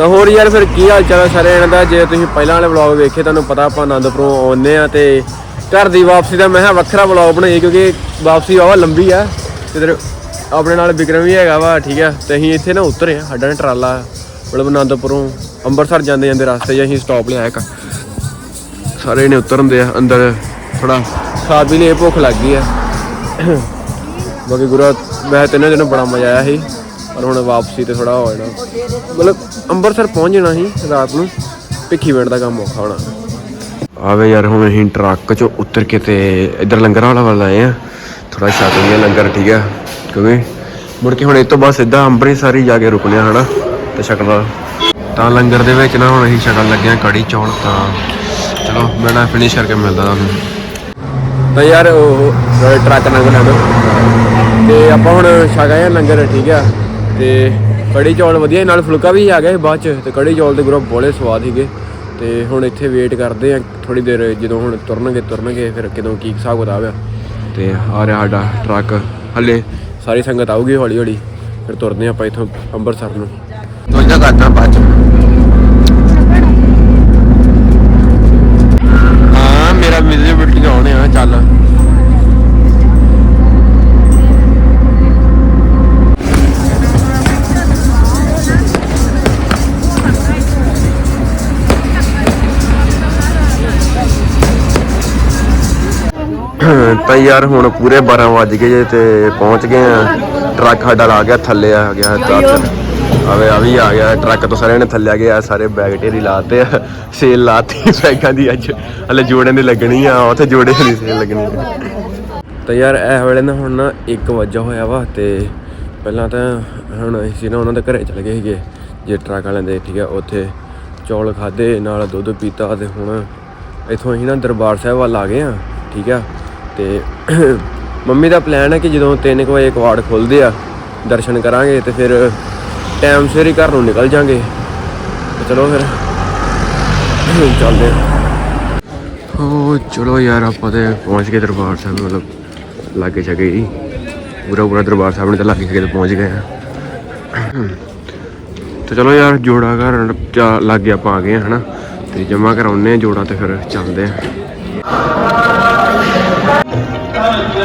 ਤਾਂ ਹੋਰ ਯਾਰ ਫਿਰ ਕੀ ਹਾਲ ਚਾਲ ਹੈ ਸਾਰੇ ਇਹਨਾਂ ਦਾ? ਜੇ ਤੁਸੀਂ ਪਹਿਲਾਂ ਵਾਲੇ ਵਲੌਗ ਵੇਖੇ ਤੁਹਾਨੂੰ ਪਤਾ ਆਪਾਂ ਆਨੰਦਪੁਰੋਂ ਆਉਂਦੇ ਆ ਤੇ ਘਰ ਦੀ ਵਾਪਸੀ ਦਾ ਮੈਂ ਕਿਹਾ ਵੱਖਰਾ ਵਲੌਗ ਬਣਾਈ ਕਿਉਂਕਿ ਵਾਪਸੀ ਵਾਵਾ ਲੰਬੀ ਆ ਤੇ ਇੱਧਰ ਆਪਣੇ ਨਾਲ ਵਿਕਰਮ ਵੀ ਹੈਗਾ ਵਾ, ਠੀਕ ਆ? ਤੇ ਅਸੀਂ ਇੱਥੇ ਨਾ ਉਤਰੇ ਆ ਸਾਡਾ ਨਾ ਟਰਾਲਾ ਮਤਲਬ ਆਨੰਦਪੁਰੋਂ ਅੰਮ੍ਰਿਤਸਰ ਜਾਂਦੇ ਜਾਂਦੇ ਰਸਤੇ 'ਚ ਅਸੀਂ ਸਟਾਪ ਲਿਆ ਇੱਕ। ਸਾਰੇ ਨੇ ਉਤਰਨਦੇ ਆ, ਅੰਦਰ ਥੋੜਾ ਖਾ ਪੀ ਲਈ, ਭੁੱਖ ਲੱਗ ਗਈ ਆ। ਬਾਕੀ ਗੁਰਾ ਮੈਂ ਤਿੰਨੇ ਦਿਨ ਬੜਾ ਮਜ਼ਾ ਆਇਆ ਸੀ। ਪਰ ਹੁਣ ਵਾਪਸੀ ਤੇ ਥੋੜਾ ਹੋ ਜਾਣਾ। ਮਤਲਬ ਅੰਮ੍ਰਿਤਸਰ ਪਹੁੰਚ ਜਾਣਾ ਸੀ ਰਾਤ ਨੂੰ ਭਿੱਖੀ ਵੇੜ ਦਾ ਕੰਮ ਔਖਾ ਹੋਣਾ। ਆਵੇ ਯਾਰ ਹੁਣ ਅਸੀਂ ਟਰੱਕ ਚੋਂ ਉਤਰ ਕੇ ਤੇ ਇੱਧਰ ਲੰਗਰ ਵਾਲਾ ਵੱਲ ਆਏ ਆ ਥੋੜਾ ਛੱਕ ਲਿਆ ਲੰਗਰ ਠੀਕ ਆ? ਕਿਉਂਕਿ ਮੁੜ ਕੇ ਹੁਣ ਇਹ ਤੋਂ ਬਾਅਦ ਸਿੱਧਾ ਅੰਮ੍ਰਿਤਸਰ ਹੀ ਜਾ ਕੇ ਰੁਕਨੇ ਆ ਹਨਾ? ਤੇ ਛਕਣਾ ਤਾਂ ਲੰਗਰ ਦੇ ਵਿੱਚ ਨਾ ਹੁਣ ਅਸੀਂ ਛਕਣ ਲੱਗੇ ਆ ਕੜੀ ਚੌਲ ਤਾਂ ਚਲੋ ਮੈਂ ਨਾ ਫਿਨਿਸ਼ ਕਰਕੇ ਮਿਲਦਾ ਤੁਹਾਨੂੰ। ਤਾਂ ਯਾਰ ਉਹ ਟਰੱਕ ਲੰਘ ਨਾ। ਤੇ ਆਪਾਂ ਹੁਣ ਛਕ ਆਏ ਆ ਲੰਗਰ ਠੀਕ ਆ? ਤੇ ਕੜੀ ਚੌਲ ਵਧੀਆ ਨਾਲ ਫੁਲਕਾ ਵੀ ਆ ਗਿਆ ਸੀ ਬਾਅਦ ਚ, ਤੇ ਕੜੀ ਚੌਲ ਦੇ ਗਰੁੱਪ ਬੋਲੇ ਸਵਾਦ ਸੀਗੇ। ਤੇ ਹੁਣ ਇੱਥੇ ਵੇਟ ਕਰਦੇ ਆ ਥੋੜੀ ਦੇਰ ਜਦੋਂ ਹੁਣ ਤੁਰਨਗੇ ਤੁਰਨਗੇ, ਫਿਰ ਕਿਦੋਂ ਕੀ ਹਿਸਾਬ ਕਿਤਾਬ ਆ। ਤੇ ਆ ਰਿਹਾ ਸਾਡਾ ਟਰੱਕ, ਹੱਲੇ ਸਾਰੀ ਸੰਗਤ ਆਊਗੀ ਹੌਲੀ ਹੌਲੀ ਫਿਰ ਤੁਰਦੇ ਆਪਾਂ ਇੱਥੋਂ ਅੰਮ੍ਰਿਤਸਰ ਨੂੰ। ਤੋਂ ਕਰਦਾ ਬਾਅਦ ਤਾਂ ਯਾਰ ਹੁਣ ਪੂਰੇ 12 ਵੱਜ ਗਏ ਜੇ ਤੇ ਪਹੁੰਚ ਗਏ ਆ। ਟਰੱਕ ਸਾਡਾ ਲਾ ਗਿਆ ਥੱਲੇ ਆ ਗਿਆ ਟਰੱਕ। ਆਵੇ ਆ ਵੀ ਆ ਗਿਆ ਟਰੱਕ ਤੋਂ ਸਾਰੇ ਨੇ ਥੱਲੇ ਆ ਗਏ ਆ ਸਾਰੇ ਬੈਗ ਢੇਰੀ ਲਾਤੇ ਆ। ਸੇਲ ਲਾਤੀ ਬੈਗਾਂ ਦੀ ਅੱਜ। ਹਲੇ ਜੋੜੇ ਦੀ ਲੱਗਣੀ ਆ ਉੱਥੇ ਜੋੜੇ ਦੀ ਸੇਲ ਲੱਗਣੀ ਤਾਂ ਯਾਰ ਇਹ ਵੇਲੇ ਨਾ ਹੁਣ ਨਾ 1 ਵਜਾ ਹੋਇਆ ਵਾ ਤੇ ਪਹਿਲਾਂ ਤਾਂ ਹੁਣ ਅਸੀਂ ਨਾ ਉਹਨਾਂ ਦੇ ਘਰੇ ਚਲੇ ਗਏ ਸੀਗੇ ਜੇ ਟਰੱਕ ਵਾਲਿਆਂ ਦੇ ਠੀਕ ਆ ਉੱਥੇ ਚੌਲ ਖਾਦੇ ਨਾਲ ਦੁੱਧ ਪੀਤਾ ਤੇ ਹੁਣ ਇੱਥੋਂ ਅਸੀਂ ਨਾ ਦਰਬਾਰ ਸਾਹਿਬ ਵੱਲ ਆ ਗਏ ਆ ਠੀਕ ਆ। ਤੇ ਮੰਮੀ ਦਾ ਪਲਾਨ ਹੈ ਕਿ ਜਦੋਂ 3 ਵਜੇ ਕਵਾੜ ਖੁੱਲਦੇ ਆ, ਦਰਸ਼ਨ ਕਰਾਂਗੇ ਤੇ ਫਿਰ ਟਾਈਮ ਸਿਰ ਹੀ ਘਰ ਨੂੰ ਨਿਕਲ ਜਾਾਂਗੇ। ਚਲੋ ਫਿਰ, ਚੱਲਦੇ ਹਾਂ ਹੋ ਚਲੋ ਯਾਰ, ਆਪਾਂ ਤੇ ਪਹੁੰਚ ਗਏ ਦਰਬਾਰ ਸਾਹਿਬ, ਮਤਲਬ ਲਾਗੇ ਛਗੇ ਹੀ। ਪੂਰਾ ਪੂਰਾ ਦਰਬਾਰ ਸਾਹਿਬ ਨੇ ਤਾਂ ਲਾਗੇ ਛਗੇ ਤੇ ਪਹੁੰਚ ਗਏ ਆ। ਤੇ ਚਲੋ ਯਾਰ, ਜੋੜਾ ਘਰ ਚਾ ਲਾਗੇ ਆਪਾਂ ਆ ਗਏ ਆ, ਹਨਾ। ਤੇ ਜਮਾ ਕਰਾਉਨੇ ਆ ਜੋੜਾ ਤੇ ਫਿਰ ਚੱਲਦੇ ਆ।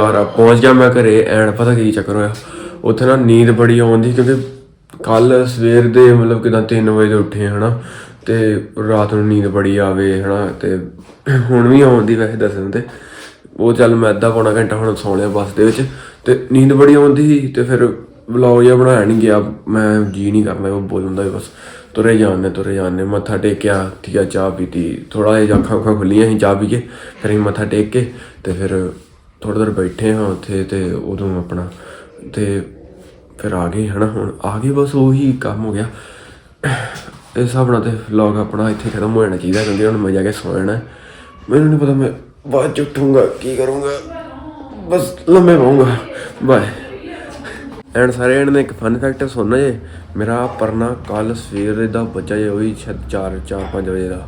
ਯਾਰ ਪਹੁੰਚ ਗਿਆ ਮੈਂ ਘਰੇ, ਐਨ ਪਤਾ ਕੀ ਚੱਕਰ ਹੋਇਆ? ਉੱਥੇ ਨਾ ਨੀਂਦ ਬੜੀ ਆਉਂਦੀ ਕਿਉਂਕਿ ਕੱਲ ਸਵੇਰ ਦੇ ਮਤਲਬ ਕਿਦਾਂ 3 ਵਜੇ ਦੇ ਉੱਠੇ ਹਨਾ? ਤੇ ਰਾਤ ਨੂੰ ਨੀਂਦ ਬੜੀ ਆਵੇ, ਹਨਾ? ਤੇ ਹੁਣ ਵੀ ਆਉਂਦੀ ਵੈਸੇ ਦੱਸਣ ਤੇ। ਉਹ ਚੱਲ ਮੈਂ ਅੱਧਾ ਪੌਣਾ ਘੰਟਾ ਹੁਣ ਸੌਂ ਲਿਆ ਬੱਸ ਦੇ ਵਿੱਚ। ਤੇ ਨੀਂਦ ਬੜੀ ਆਉਂਦੀ ਸੀ ਤੇ ਫਿਰ ਵਲੌਗ ਜਿਹਾ ਬਣਾਇਆ ਨਹੀਂ ਗਿਆ। ਮੈਂ ਜੀ ਨਹੀਂ ਕਰਨਾ ਉਹ ਬੋਲ ਹੁੰਦਾ ਸੀ ਬਸ। ਤੁਰੇ ਜਾਣੇ ਤੁਰੇ ਜਾਣੇ ਮੱਥਾ ਟੇਕਿਆ ਠੀਕ ਆ, ਚਾਹ ਪੀਤੀ। ਥੋੜਾ ਜਿਹਾ ਅੱਖਾਂ ਅੱਖਾਂ ਖੁੱਲੀਆਂ ਸੀ ਚਾਹ ਪੀ ਕੇ, ਫਿਰ ਮੱਥਾ ਟੇਕ ਕੇ ਤੇ ਫਿਰ ਥੋੜਾ ਦੇਰ ਬੈਠੇ ਹਾਂ ਉੱਥੇ ਤੇ ਉਦੋਂ ਆਪਣਾ ਤੇ ਫਿਰ ਆ ਗਏ ਹਨਾ, ਹੁਣ ਆ ਗਏ ਬਸ ਉਹੀ ਕੰਮ ਹੋ ਗਿਆ। ਇਸ ਹਿਸਾਬ ਨਾਲ ਤੇ ਵਲੌਗ ਆਪਣਾ ਇੱਥੇ ਖਤਮ ਹੋ ਜਾਣਾ ਚਾਹੀਦਾ, ਕਿਉਂਕਿ ਹੁਣ ਮੈਂ ਜਾ ਕੇ ਸੌ ਜਾਣਾ। ਮੈਨੂੰ ਨਹੀਂ ਪਤਾ ਮੈਂ ਬਾਅਦ ਚ ਉੱਠੂੰਗਾ, ਕੀ ਕਰੂੰਗਾ। ਬਸ ਲੰਮੇ ਪਾਉਂਗਾ ਬਾਏ ਐਂਡ ਸਾਰੇ ਜਣ ਨੇ ਇੱਕ ਫਨ ਫੈਕਟ ਸੁਣਨਾ ਜੇ, ਮੇਰਾ ਪਰਨਾ ਕੱਲ ਸਵੇਰ ਦਾ ਬੱਚਾ ਜੇ ਉਹੀ ਸ਼ਾਇਦ 4 4 5 ਵਜੇ ਦਾ।